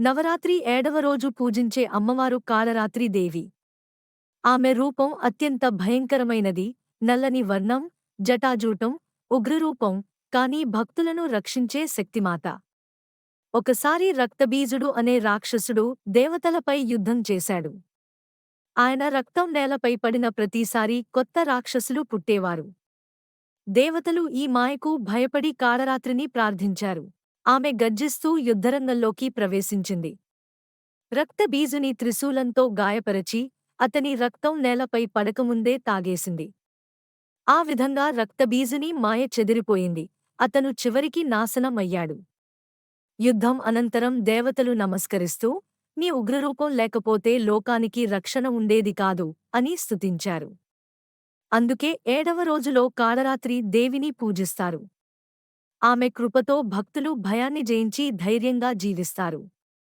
నవరాత్రి ఏడవ రోజు పూజించే అమ్మవారు కాలరాత్రి దేవి. ఆమె రూపం అత్యంత భయంకరమైనది. నల్లని వర్ణం జటాజూటం ఉగ్రరూపం కానీ భక్తులను రక్షించే శక్తిమాత. ఒకసారి రక్తబీజుడు అనే రాక్షసుడు దేవతలపై యుద్ధం చేశాడు. ఆయన రక్తం నేలపై పడిన ప్రతిసారీ కొత్త రాక్షసులు పుట్టేవారు. దేవతలు ఈ మాయకు భయపడి కాళరాత్రిని ప్రార్థించారు. ఆమె గర్జిస్తూ యుద్ధరంగంలోకి ప్రవేశించింది. రక్తబీజుని త్రిశూలంతో గాయపరచి అతని రక్తం నేలపై పడకముందే తాగేసింది. ఆ విధంగా రక్తబీజుని మాయ చెదిరిపోయింది. అతను చివరికి నాశనం అయ్యాడు యుద్ధం అనంతరం దేవతలు నమస్కరిస్తూ నీ ఉగ్రరూపం లేకపోతే లోకానికి రక్షణ ఉండేది కాదు అని స్తుతించారు. అందుకే ఏడవ రోజులో కాళరాత్రి దేవిని పూజిస్తారు. ఆమె కృపతో భక్తులు భయాన్ని జయించి ధైర్యంగా జీవిస్తారు.